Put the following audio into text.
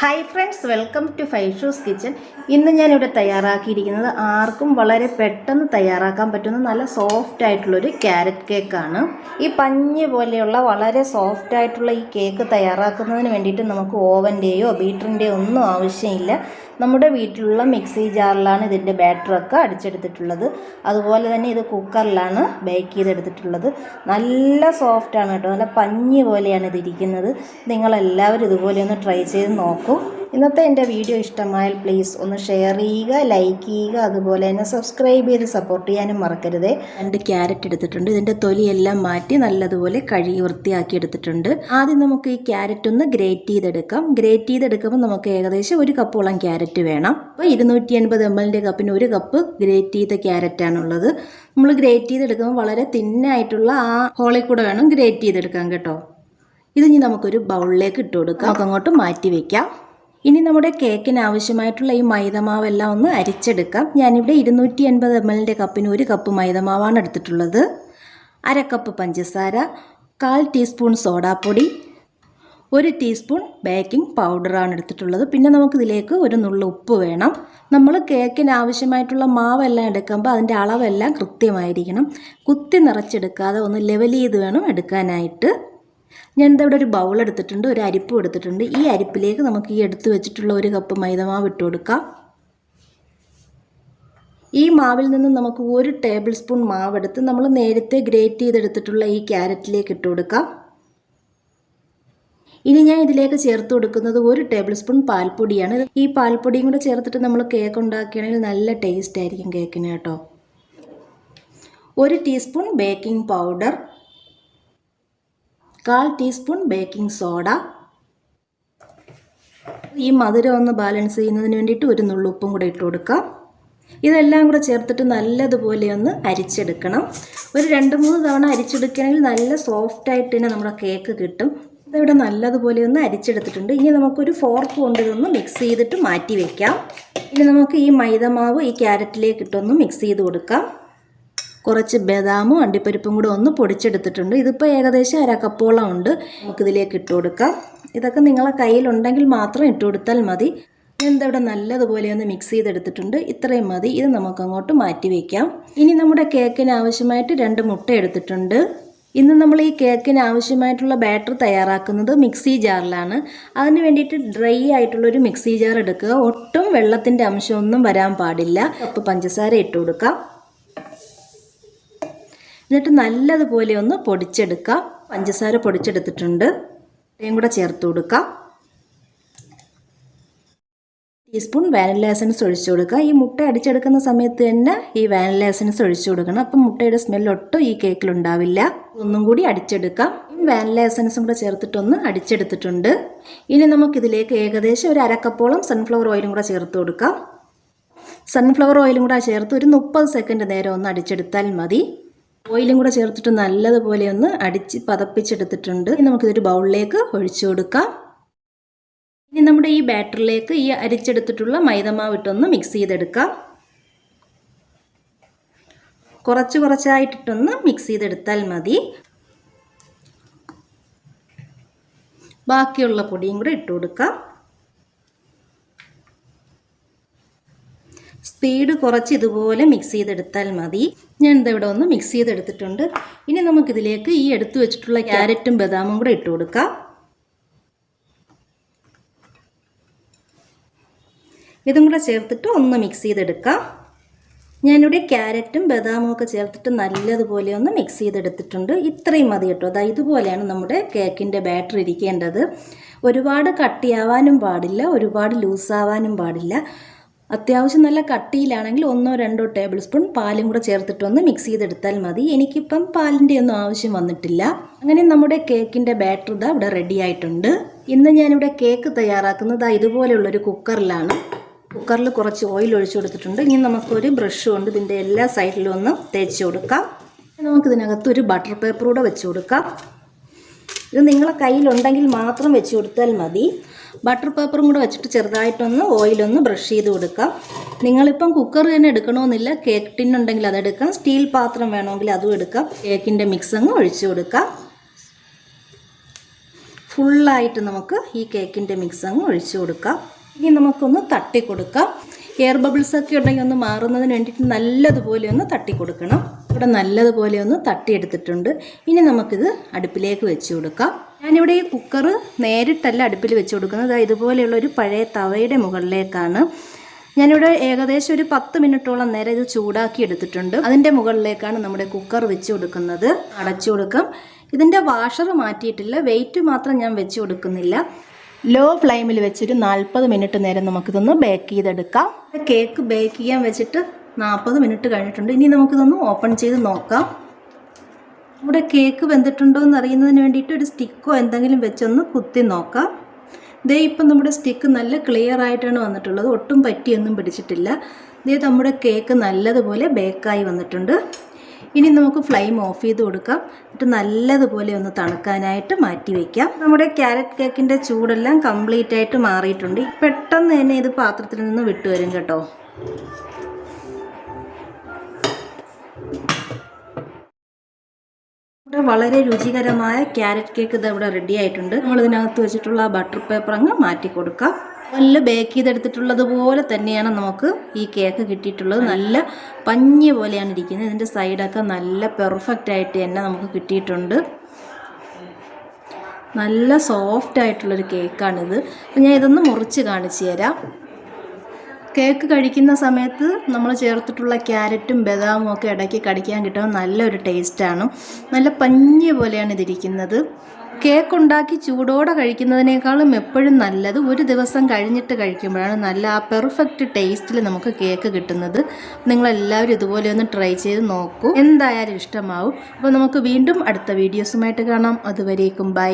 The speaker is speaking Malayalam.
Hi friends welcome to five shoes kitchen ഇന്ന് ഞാനിവിടെ തയ്യാറാക്കിയിരിക്കുന്നത് ആർക്കും വളരെ പെട്ടെന്ന് തയ്യാറാക്കാൻ പറ്റുന്ന നല്ല സോഫ്റ്റ് ആയിട്ടുള്ളൊരു ക്യാരറ്റ് കേക്കാണ് ഈ പഞ്ഞ് പോലെയുള്ള വളരെ സോഫ്റ്റ് ആയിട്ടുള്ള ഈ കേക്ക് തയ്യാറാക്കുന്നതിന് വേണ്ടിയിട്ട് നമുക്ക് ഓവന്റെയോ ബീറ്ററിന്റെയോ ഒന്നും ആവശ്യമില്ല. നമ്മുടെ വീട്ടിലുള്ള മിക്സി ജാറിലാണ് ഇതിന്റെ ബാറ്ററൊക്കെ അടിച്ചെടുത്തിട്ടുള്ളത്. അതുപോലെ തന്നെ ഇത് കുക്കറിലാണ് ബേക്ക് ചെയ്തെടുത്തിട്ടുള്ളത്. നല്ല സോഫ്റ്റാണ് കേട്ടോ. നല്ല പഞ്ഞി പോലെയാണ് ഇതിരിക്കുന്നത് നിങ്ങളെല്ലാവരും ഇതുപോലെ ഒന്ന് ട്രൈ ചെയ്ത് നോക്കൂ ഇന്നത്തെ എന്റെ വീഡിയോ ഇഷ്ടമായാൽ പ്ലീസ് ഒന്ന് ഷെയർ ചെയ്യുക ലൈക്ക് ചെയ്യുക അതുപോലെ തന്നെ സബ്സ്ക്രൈബ് ചെയ്ത് സപ്പോർട്ട് ചെയ്യാനും മറക്കരുത്. രണ്ട് ക്യാരറ്റ് എടുത്തിട്ടുണ്ട്. ഇതിന്റെ തൊലിയെല്ലാം മാറ്റി നല്ലതുപോലെ കഴുകി വൃത്തിയാക്കി എടുത്തിട്ടുണ്ട്. ആദ്യം നമുക്ക് ഈ ക്യാരറ്റ് ഒന്ന് ഗ്രേറ്റ് ചെയ്തെടുക്കാം. ഗ്രേറ്റ് ചെയ്തെടുക്കുമ്പോൾ നമുക്ക് ഏകദേശം ഒരു കപ്പോളം ക്യാരറ്റ് വേണം. അപ്പോൾ ഇരുന്നൂറ്റി എൺപത് എം എല്ലിന്റെ കപ്പിന് ഒരു കപ്പ് ഗ്രേറ്റ് ചെയ്ത ക്യാരറ്റാണുള്ളത് നമ്മൾ ഗ്രേറ്റ് ചെയ്തെടുക്കുമ്പോൾ വളരെ തിന്നായിട്ടുള്ള ആ ഹോളിൽ കൂടെ വേണം ഗ്രേറ്റ് ചെയ്തെടുക്കാൻ കേട്ടോ. ഇത് ഇനി നമുക്കൊരു ബൗളിലേക്ക് ഇട്ട് കൊടുക്കാം. നമുക്ക് അങ്ങോട്ട് മാറ്റി വെക്കാം. ഇനി നമ്മുടെ കേക്കിന് ആവശ്യമായിട്ടുള്ള ഈ മൈദമാവെല്ലാം ഒന്ന് അരിച്ചെടുക്കാം. ഞാനിവിടെ ഇരുന്നൂറ്റി എൺപത് എം എല്ലിന്റെ കപ്പിന് ഒരു കപ്പ് മൈദമാവാണ് എടുത്തിട്ടുള്ളത്. അര കപ്പ് പഞ്ചസാര കാൽ ടീസ്പൂൺ സോഡാപ്പൊടി ഒരു ടീസ്പൂൺ ബേക്കിംഗ് പൗഡറാണ് എടുത്തിട്ടുള്ളത്. പിന്നെ നമുക്കിതിലേക്ക് ഒരു നുള്ളു ഉപ്പ് വേണം. നമ്മൾ കേക്കിന് ആവശ്യമായിട്ടുള്ള മാവെല്ലാം എടുക്കുമ്പോൾ അതിന്റെ അളവെല്ലാം കൃത്യമായിരിക്കണം. കുത്തി നിറച്ചെടുക്കാതെ ഒന്ന് ലെവൽ ചെയ്ത് വേണം എടുക്കാനായിട്ട്. ഞാൻ ഇവിടെ ഒരു ബൗൾ എടുത്തിട്ടുണ്ട് ഒരു അരിപ്പും എടുത്തിട്ടുണ്ട്. ഈ അരിപ്പിലേക്ക് നമുക്ക് ഈ എടുത്തു വെച്ചിട്ടുള്ള ഒരു കപ്പ് മൈദമാവ് ഇട്ട് കൊടുക്കാം. ഈ മാവിൽ നിന്ന് നമുക്ക് ഒരു ടേബിൾ സ്പൂൺ മാവെടുത്ത് നമ്മൾ നേരത്തെ ഗ്രേറ്റ് ചെയ്തെടുത്തിട്ടുള്ള ഈ ക്യാരറ്റിലേക്ക് ഇട്ട് കൊടുക്കാം. ഇനി ഞാൻ ഇതിലേക്ക് ചേർത്ത് കൊടുക്കുന്നത് ഒരു ടേബിൾ സ്പൂൺ പാൽപ്പൊടിയാണ്. ഈ പാൽപ്പൊടിയും കൂടെ ചേർത്തിട്ട് നമ്മൾ കേക്ക് ഉണ്ടാക്കുകയാണെങ്കിൽ നല്ല ടേസ്റ്റ് ആയിരിക്കും കേക്കിന് കേട്ടോ. ഒരു ടീസ്പൂൺ ബേക്കിംഗ് പൗഡർ കാൽ ടീസ്പൂൺ ബേക്കിംഗ് സോഡ. ഈ മധുരം ഒന്ന് ബാലൻസ് ചെയ്യുന്നതിന് വേണ്ടിയിട്ട് ഒരു നുള്ളുപ്പും കൂടെ ഇട്ട് കൊടുക്കാം. ഇതെല്ലാം കൂടെ ചേർത്തിട്ട് നല്ലതുപോലെ ഒന്ന് അരിച്ചെടുക്കണം. ഒരു രണ്ട് മൂന്ന് തവണ അരിച്ചെടുക്കണമെങ്കിൽ നല്ല സോഫ്റ്റായിട്ട് തന്നെ നമ്മുടെ കേക്ക് കിട്ടും. ഇതിവിടെ നല്ലതുപോലെ ഒന്ന് അരിച്ചെടുത്തിട്ടുണ്ട്. ഇനി നമുക്കൊരു ഫോർക്ക് കൊണ്ട് ഇതൊന്ന് മിക്സ് ചെയ്തിട്ട് മാറ്റി വയ്ക്കാം ഇനി നമുക്ക് ഈ മൈദമാവ് ഈ ക്യാരറ്റിലേക്ക് ഇട്ടൊന്ന് മിക്സ് ചെയ്ത് കൊടുക്കാം. കുറച്ച് ബദാമും അണ്ടിപ്പരിപ്പും കൂടെ ഒന്ന് പൊടിച്ചെടുത്തിട്ടുണ്ട്. ഇതിപ്പോൾ ഏകദേശം അര കപ്പോളം ഉണ്ട്. നമുക്കിതിലേക്ക് ഇട്ട് കൊടുക്കാം. ഇതൊക്കെ നിങ്ങളെ കയ്യിലുണ്ടെങ്കിൽ മാത്രം ഇട്ട് കൊടുത്താൽ മതി. എന്താ ഇവിടെ നല്ലതുപോലെ ഒന്ന് മിക്സ് ചെയ്തെടുത്തിട്ടുണ്ട്. ഇത്രയും മതി. ഇത് നമുക്ക് അങ്ങോട്ട് മാറ്റി വയ്ക്കാം ഇനി നമ്മുടെ കേക്കിന് ആവശ്യമായിട്ട് രണ്ട് മുട്ട എടുത്തിട്ടുണ്ട്. ഇന്ന് നമ്മൾ ഈ കേക്കിന് ആവശ്യമായിട്ടുള്ള ബാറ്റർ തയ്യാറാക്കുന്നത് മിക്സി ജാറിലാണ്. അതിന് വേണ്ടിയിട്ട് ഡ്രൈ ആയിട്ടുള്ളൊരു മിക്സി ജാർ എടുക്കുക. ഒട്ടും വെള്ളത്തിന്റെ അംശമൊന്നും വരാൻ പാടില്ല. അപ്പോൾ പഞ്ചസാര ഇട്ട് കൊടുക്കാം. എന്നിട്ട് നല്ലതുപോലെ ഒന്ന് പൊടിച്ചെടുക്കുക പഞ്ചസാര പൊടിച്ചെടുത്തിട്ടുണ്ട്. ഇത്രയും കൂടെ ചേർത്ത് കൊടുക്കാം. ടീസ്പൂൺ വാനില എസൻസ് ഒഴിച്ചു കൊടുക്കുക ഈ മുട്ട അടിച്ചെടുക്കുന്ന സമയത്ത് തന്നെ ഈ വാനില എസൻസ് ഒഴിച്ചു കൊടുക്കണം. അപ്പം മുട്ടയുടെ സ്മെൽ ഒട്ടും ഈ കേക്കിൽ ഉണ്ടാവില്ല ഒന്നും കൂടി അടിച്ചെടുക്കാം. വാനില എസൻസും കൂടെ ചേർത്തിട്ടൊന്ന് അടിച്ചെടുത്തിട്ടുണ്ട്. ഇനി നമുക്കിതിലേക്ക് ഏകദേശം ഒരു അരക്കപ്പോളം സൺഫ്ലവർ ഓയിലും കൂടെ ചേർത്ത് കൊടുക്കാം. സൺഫ്ലവർ ഓയിലും കൂടെ ചേർത്ത് ഒരു മുപ്പത് സെക്കൻഡ് നേരം ഒന്ന് അടിച്ചെടുത്താൽ മതി. ഓയിലും കൂടെ ചേർത്തിട്ട് നല്ലതുപോലെ ഒന്ന് അടിച്ച് പതപ്പിച്ചെടുത്തിട്ടുണ്ട്. നമുക്കിതൊരു ബൗളിലേക്ക് ഒഴിച്ചു കൊടുക്കാം. ഇനി നമ്മുടെ ഈ ബാറ്ററിലേക്ക് ഈ അരിച്ചെടുത്തിട്ടുള്ള മൈദമാവ് ഇട്ടൊന്ന് മിക്സ് ചെയ്തെടുക്കാം. കുറച്ച് കുറച്ചായിട്ടിട്ടൊന്ന് മിക്സ് ചെയ്തെടുത്താൽ മതി. ബാക്കിയുള്ള പൊടിയും കൂടെ ഇട്ട് കൊടുക്കാം. സ്പീഡ് കുറച്ച് ഇതുപോലെ മിക്സ് ചെയ്തെടുത്താൽ മതി. ഞാൻ ഇവിടെ ഒന്ന് മിക്സ് ചെയ്തെടുത്തിട്ടുണ്ട്. ഇനി നമുക്കിതിലേക്ക് ഈ എടുത്തു വെച്ചിട്ടുള്ള ക്യാരറ്റും ബദാമും കൂടെ ഇട്ട് കൊടുക്കാം. ഇതും കൂടെ ചേർത്തിട്ട് ഒന്ന് മിക്സ് ചെയ്തെടുക്കാം. ഞാനിവിടെ ക്യാരറ്റും ബദാമും ഒക്കെ ചേർത്തിട്ട് നല്ലതുപോലെ ഒന്ന് മിക്സ് ചെയ്തെടുത്തിട്ടുണ്ട്. ഇത്രയും മതി കേട്ടോ. അതാ ഇതുപോലെയാണ് നമ്മുടെ കേക്കിന്റെ ബാറ്റർ ഇരിക്കേണ്ടത്. ഒരുപാട് കട്ടിയാവാനും പാടില്ല ഒരുപാട് ലൂസാവാനും പാടില്ല. അത്യാവശ്യം നല്ല കട്ടിയിലാണെങ്കിൽ ഒന്നോ രണ്ടോ ടേബിൾ സ്പൂൺ പാലും കൂടെ ചേർത്തിട്ടൊന്ന് മിക്സ് ചെയ്തെടുത്താൽ മതി. എനിക്കിപ്പം പാലിന്റെ ഒന്നും ആവശ്യം വന്നിട്ടില്ല. അങ്ങനെ നമ്മുടെ കേക്കിന്റെ ബാറ്റർ ഇതാ ഇവിടെ റെഡി ആയിട്ടുണ്ട്. ഇന്ന് ഞാനിവിടെ കേക്ക് തയ്യാറാക്കുന്നത് ഇതുപോലെയുള്ളൊരു കുക്കറിലാണ്. കുക്കറിൽ കുറച്ച് ഓയിൽ ഒഴിച്ചു കൊടുത്തിട്ടുണ്ട്. ഇനി നമുക്കൊരു ബ്രഷ് കൊണ്ട് ഇതിന്റെ എല്ലാ സൈഡിലും ഒന്ന് തേച്ച് കൊടുക്കാം. നമുക്കിതിനകത്ത് ഒരു ബട്ടർ പേപ്പർ കൂടെ വെച്ച് കൊടുക്കാം. ഇത് നിങ്ങളെ കയ്യിലുണ്ടെങ്കിൽ മാത്രം വെച്ച് കൊടുത്താൽ മതി. ബട്ടർ പേപ്പറും കൂടെ വെച്ചിട്ട് ചെറുതായിട്ടൊന്ന് ഓയിലൊന്ന് ബ്രഷ് ചെയ്ത് കൊടുക്കാം. നിങ്ങളിപ്പം കുക്കർ തന്നെ എടുക്കണമെന്നില്ല. കേക്ക് ടിൻ ടിന്നുണ്ടെങ്കിൽ അതെടുക്കാം സ്റ്റീൽ പാത്രം വേണമെങ്കിൽ അതും എടുക്കാം. കേക്കിന്റെ മിക്സ് അങ്ങ് ഒഴിച്ചു കൊടുക്കാം. ഫുള്ളായിട്ട് നമുക്ക് ഈ കേക്കിന്റെ മിക്സ് അങ്ങ് ഒഴിച്ചു കൊടുക്കാം. ഇനി നമുക്കൊന്ന് തട്ടി കൊടുക്കാം. എയർ ബബിൾസ് ഒക്കെ ഉണ്ടെങ്കിൽ ഒന്ന് മാറുന്നതിന് വേണ്ടിയിട്ട് നല്ലതുപോലെ ഒന്ന് തട്ടി കൊടുക്കണം. ഇവിടെ നല്ലതുപോലെ ഒന്ന് തട്ടിയെടുത്തിട്ടുണ്ട് ഇനി നമുക്കിത് അടുപ്പിലേക്ക് വെച്ച് കൊടുക്കാം. ഞാനിവിടെ ഈ കുക്കർ നേരിട്ടല്ല അടുപ്പിൽ വെച്ച് കൊടുക്കുന്നത്. ഇതുപോലെയുള്ള ഒരു പഴയ തവയുടെ മുകളിലേക്കാണ്. ഞാനിവിടെ ഏകദേശം ഒരു പത്ത് മിനിറ്റോളം നേരം ഇത് ചൂടാക്കി എടുത്തിട്ടുണ്ട്. അതിന്റെ മുകളിലേക്കാണ് നമ്മുടെ കുക്കർ വെച്ച് കൊടുക്കുന്നത്. അടച്ചു കൊടുക്കാം. ഇതിന്റെ വാഷർ മാറ്റിയിട്ടില്ല. വെയിറ്റ് മാത്രം ഞാൻ വെച്ച് കൊടുക്കുന്നില്ല. ലോ ഫ്ലെയിമിൽ വെച്ചൊരു നാൽപ്പത് മിനിറ്റ് നേരം നമുക്കിതൊന്ന് ബേക്ക് ചെയ്തെടുക്കാം. കേക്ക് ബേക്ക് ചെയ്യാൻ വെച്ചിട്ട് നാൽപ്പത് മിനിറ്റ് കഴിഞ്ഞിട്ടുണ്ട്. ഇനി നമുക്കിതൊന്ന് ഓപ്പൺ ചെയ്ത് നോക്കാം. ഇവിടെ കേക്ക് വെന്തിട്ടുണ്ടോ എന്ന് അറിയുന്നതിന് വേണ്ടിയിട്ട് ഒരു സ്റ്റിക്കോ എന്തെങ്കിലും വെച്ചൊന്ന് കുത്തി നോക്കാം. ദേ ഇപ്പം നമ്മുടെ സ്റ്റിക്ക് നല്ല ക്ലിയർ ആയിട്ടാണ് വന്നിട്ടുള്ളത്. ഒട്ടും പറ്റിയൊന്നും പിടിച്ചിട്ടില്ല. ദേ നമ്മുടെ കേക്ക് നല്ലതുപോലെ ബേക്കായി വന്നിട്ടുണ്ട്. ഇനി നമുക്ക് ഫ്ലെയിം ഓഫ് ചെയ്ത് കൊടുക്കാം. എന്നിട്ട് നല്ലതുപോലെ ഒന്ന് തണുക്കാനായിട്ട് മാറ്റി വയ്ക്കാം നമ്മുടെ ക്യാരറ്റ് കേക്കിന്റെ ചൂടെല്ലാം കംപ്ലീറ്റ് ആയിട്ട് മാറിയിട്ടുണ്ട്. പെട്ടെന്ന് തന്നെ ഇത് പാത്രത്തിൽ നിന്ന് വിട്ടുവരും കേട്ടോ. വളരെ രുചികരമായ ക്യാരറ്റ് കേക്ക് ഇത് ഇവിടെ റെഡി ആയിട്ടുണ്ട്. നമ്മൾ ഇതിനകത്ത് വെച്ചിട്ടുള്ള ബട്ടർ പേപ്പർ അങ്ങ് മാറ്റി കൊടുക്കാം. നല്ല ബേക്ക് ചെയ്തെടുത്തിട്ടുള്ളത് പോലെ തന്നെയാണ് നമുക്ക് ഈ കേക്ക് കിട്ടിയിട്ടുള്ളത്. നല്ല പഞ്ഞി പോലെയാണ് ഇരിക്കുന്നത്. ഇതിന്റെ സൈഡൊക്കെ നല്ല പെർഫെക്റ്റ് ആയിട്ട് തന്നെ നമുക്ക് കിട്ടിയിട്ടുണ്ട്. നല്ല സോഫ്റ്റ് ആയിട്ടുള്ളൊരു കേക്കാണിത് ഞാൻ ഇതൊന്ന് മുറിച്ച് കാണിച്ചു തരാം. കേക്ക് കഴിക്കുന്ന സമയത്ത് നമ്മൾ ചേർത്തിട്ടുള്ള ക്യാരറ്റും ബദാമും ഒക്കെ ഇടയ്ക്ക് കടിക്കാൻ കിട്ടുമ്പോൾ നല്ലൊരു ടേസ്റ്റാണ് നല്ല പഞ്ഞി പോലെയാണ് ഇതിരിക്കുന്നത്. കേക്ക് ഉണ്ടാക്കി ചൂടോടെ കഴിക്കുന്നതിനേക്കാളും എപ്പോഴും നല്ലത് ഒരു ദിവസം കഴിഞ്ഞിട്ട് കഴിക്കുമ്പോഴാണ് നല്ല ആ പെർഫെക്റ്റ് ടേസ്റ്റിൽ നമുക്ക് കേക്ക് കിട്ടുന്നത്. നിങ്ങളെല്ലാവരും ഇതുപോലെ ഒന്ന് ട്രൈ ചെയ്ത് നോക്കൂ. എന്തായാലും ഇഷ്ടമാവും. അപ്പോൾ നമുക്ക് വീണ്ടും അടുത്ത വീഡിയോസുമായിട്ട് കാണാം. അതുവരേക്കും ബൈ